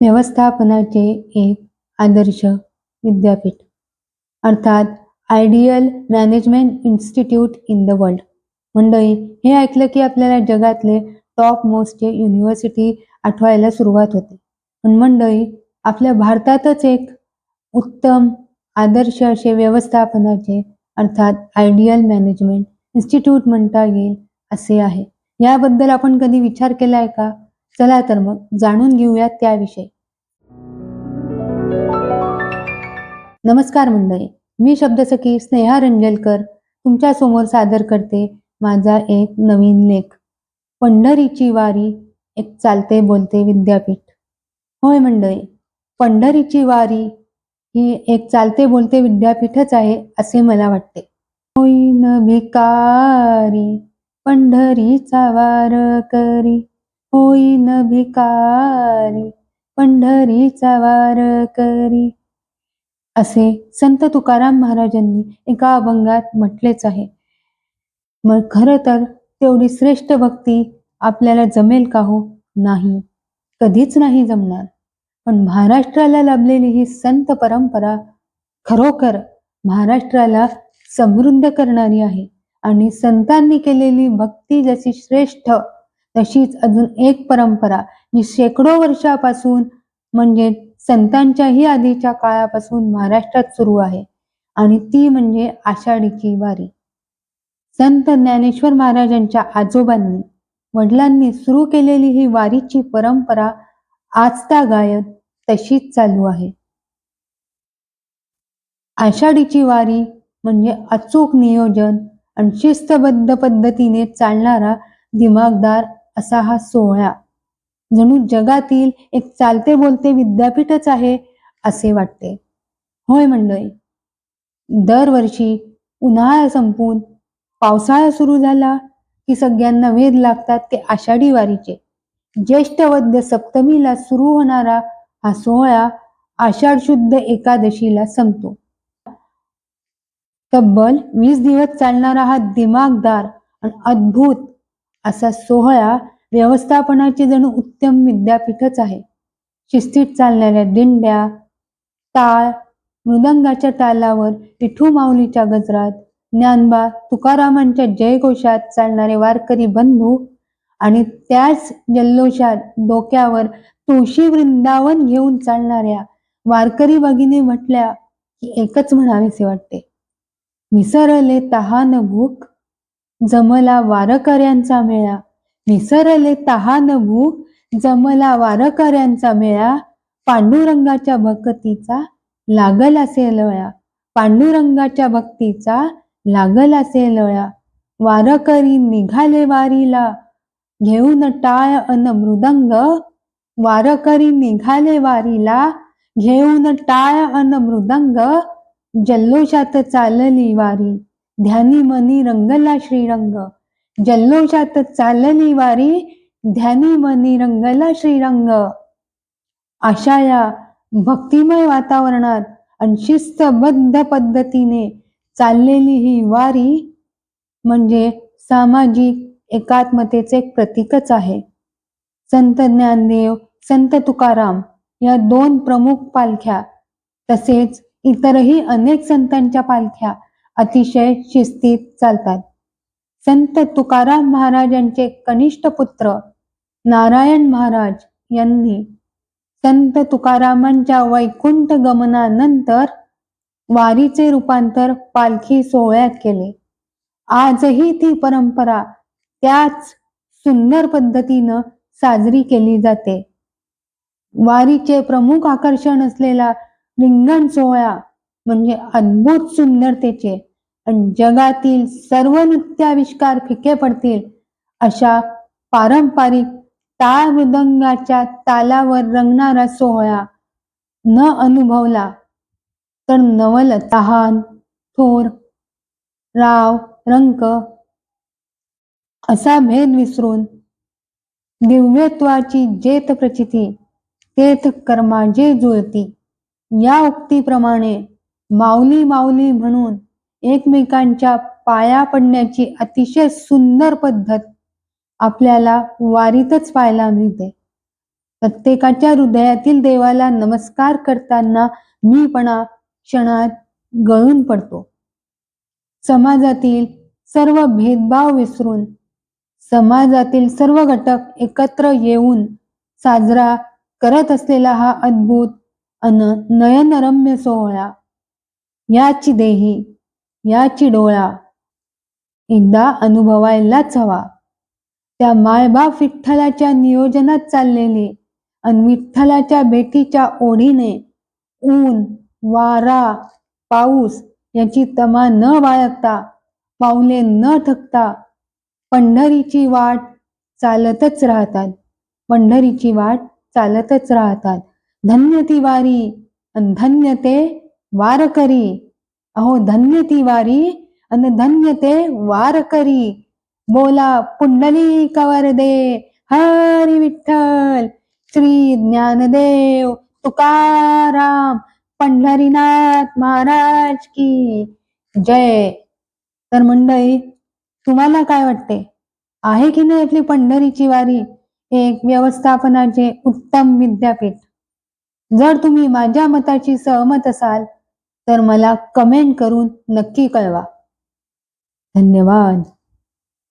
व्यवस्थापनाचे एक आदर्श विद्यापीठ अर्थात ideal management institute in the world. मंडळी हे ऐकलं की आपल्याला जगातले टॉप मोस्टचे युनिव्हर्सिटी आठवायला सुरुवात होते. पण मंडळी आपल्या भारतातच एक उत्तम आदर्श असे व्यवस्थापनाचे अर्थात आयडियल मॅनेजमेंट इन्स्टिट्यूट म्हणता येईल असे आहे. याबद्दल आपण कधी विचार केला आहे का? चला तर मग जाणून घेऊयात त्याविषयी. नमस्कार मंडळी मी शब्दसखी स्नेहा रंजलकर. तुमच्यासमोर सादर करते माझा एक नवीन लेख. पंढरीची वारी एक चालते बोलते विद्यापीठ. होय मंडळी पंढरीची वारी ही एक चालते बोलते विद्यापीठच आहे असे मला वाटते. होईन भिकारी पंढरीचा वार करी. होईन भिकारी पंढरीचा वार करी. असे संत तुकाराम महाराजांनी एका अभंगात म्हटलेच आहे. मग खरं तर तेवढी श्रेष्ठ भक्ती आपल्याला जमेल का हो? नाही. कधीच नाही जमणार. पण महाराष्ट्राला लाभलेली ही संत परंपरा खरोखर महाराष्ट्राला समृद्ध करणारी आहे आणि संतांनी केलेली भक्ती जशी श्रेष्ठ तशीच अजून एक परंपरा जी शेकडो वर्षापासून म्हणजे संतांच्याही आधीच्या काळापासून महाराष्ट्रात सुरू आहे. आणि ती म्हणजे आषाढीची वारी. संत ज्ञानेश्वर महाराजांच्या आजोबांनी वडिलांनी सुरू केलेली ही वारीची परंपरा आजता गायत तशीच चालू आहे. आषाढीची वारी म्हणजे अचूक नियोजन आणि शिस्तबद्ध पद्धतीने चालणारा दिमागदार असा हा सोहळा. जणू जगातील एक चालते बोलते विद्यापीठच आहे असे वाटते. होय मंडळी दरवर्षी उन्हाळा संपून पावसाळा सुरू झाला की सगळ्यांना वेध लागतात ते आषाढी वारीचे. ज्येष्ठ वद्य सप्तमीला सुरू होणारा हा सोहळा आषाढ शुद्ध एकादशीला संपतो. तब्बल वीस दिवस चालणारा हा दिमागदार आणि अद्भुत असा सोहळा व्यवस्थापनाची जणू उत्तम विद्यापीठच आहे. शिस्तीत चालणाऱ्या दिंड्या टाळ मृदंगाच्या तालावर विठू माऊलीच्या गजरात ज्ञानबा तुकारामांच्या जयघोषात चालणारे वारकरी बंधू आणि त्याच जल्लोषात डोक्यावर तुळशी वृंदावन घेऊन चालणाऱ्या वारकरी भगिनी म्हटल्या की एकच म्हणावेसे वाटते. विसरले तहान भूक जमला वारकऱ्यांचा मेळा. निसरले तहान भूक जमला वारकऱ्यांचा मेळा. पांडुरंगाच्या भक्तीचा लागल असे लळा. पांडुरंगाच्या भक्तीचा लागल असे लळा. वारकरी निघाले वारीला. घेऊन टाळ अन मृदंग. वारकरी निघाले वारीला. घेऊन टाळ अन मृदंग. जल्लोषात चालली वारी. ध्यानी मनी रंगला श्रीरंग. जल्लोषात चालली वारी ध्यानी मनी रंगला श्रीरंग. अशा या भक्तिमय वातावरणात आणि शिस्तबद्ध पद्धतीने चाललेली ही वारी म्हणजे सामाजिक एकात्मतेचे एक प्रतीकच आहे. संत ज्ञानदेव संत तुकाराम या दोन प्रमुख पालख्या तसेच इतरही अनेक संतांच्या पालख्या अतिशय शिस्तीत चालतात. संत तुकाराम महाराजांचे कनिष्ठ पुत्र नारायण महाराज यांनी संत तुकारामांच्या वैकुंठ गमनानंतर वारीचे रूपांतर पालखी सोहळ्यात केले. आजही ती परंपरा त्याच सुंदर पद्धतीनं साजरी केली जाते. वारीचे प्रमुख आकर्षण असलेला रिंगण सोहळा म्हणजे अद्भुत सुंदरतेचे आणि जगातील सर्व नृत्याविष्कार फिके पडतील. अशा पारंपरिक टाळ मृदंगाच्या तालावर रंगणारा सोहळा न अनुभवला तर नवल तहान थोर राव रंक असा भेद विसरून दिव्यत्वाची जेत प्रचिती तेथ कर्माजे जुळती. या उक्तीप्रमाणे माऊली माऊली म्हणून एकमेकांच्या पाया पडण्याची अतिशय सुंदर पद्धत आपल्याला वारीतच पाहायला मिळते. प्रत्येकाच्या हृदयातील देवाला नमस्कार करताना मीपणा क्षणात गळून पडतो. समाजातील सर्व भेदभाव विसरून समाजातील सर्व घटक एकत्र येऊन साजरा करत असलेला हा अद्भुत अन नयनरम्य सोहळा याची देही याची डोळा एकदा अनुभवायलाच हवा. त्या मायबाप विठ्ठलाच्या नियोजनात चाललेले आणि विठ्ठलाच्या भेटीच्या ओढीने ऊन वारा पाऊस याची तमा न बाळगता पावले न थकता पंढरीची वाट चालतच राहतात. पंढरीची वाट चालतच राहतात. धन्य ती वारी अन धन्य ते वारकरी. अहो धन्य ती वारी अन धन्य ते वारकरी. बोला पुंडली कवर दे. हरी विठ्ठल श्री ज्ञानदेव तुकाराम पंढरीनाथ महाराज की जय. तर मंडळी तुम्हाला काय वाटते? आहे की नाही आपली पंढरीची वारी? एक व्यवस्थापनाचे उत्तम विद्यापीठ. जर तुम्ही माझ्या मताची सहमत असाल तर मला कमेंट करून नक्की कळवा. धन्यवाद.